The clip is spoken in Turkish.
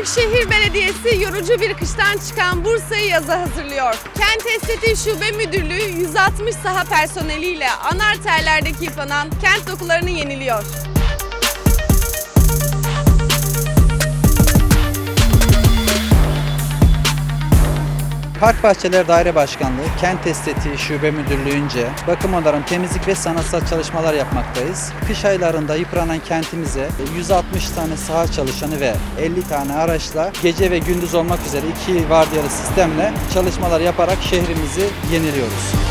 Büyükşehir Belediyesi yorucu bir kıştan çıkan Bursa'yı yaza hazırlıyor. Kent Estetiği Şube Müdürlüğü 160 saha personeliyle anarterlerde yıpranan kent dokularını yeniliyor. Park Bahçeler Daire Başkanlığı, Kent Estetiği Şube Müdürlüğü'nce bakım onarım, temizlik ve sanatsal çalışmalar yapmaktayız. Kış aylarında yıpranan kentimize 160 tane saha çalışanı ve 50 tane araçla gece ve gündüz olmak üzere iki vardiyalı sistemle çalışmalar yaparak şehrimizi yeniliyoruz.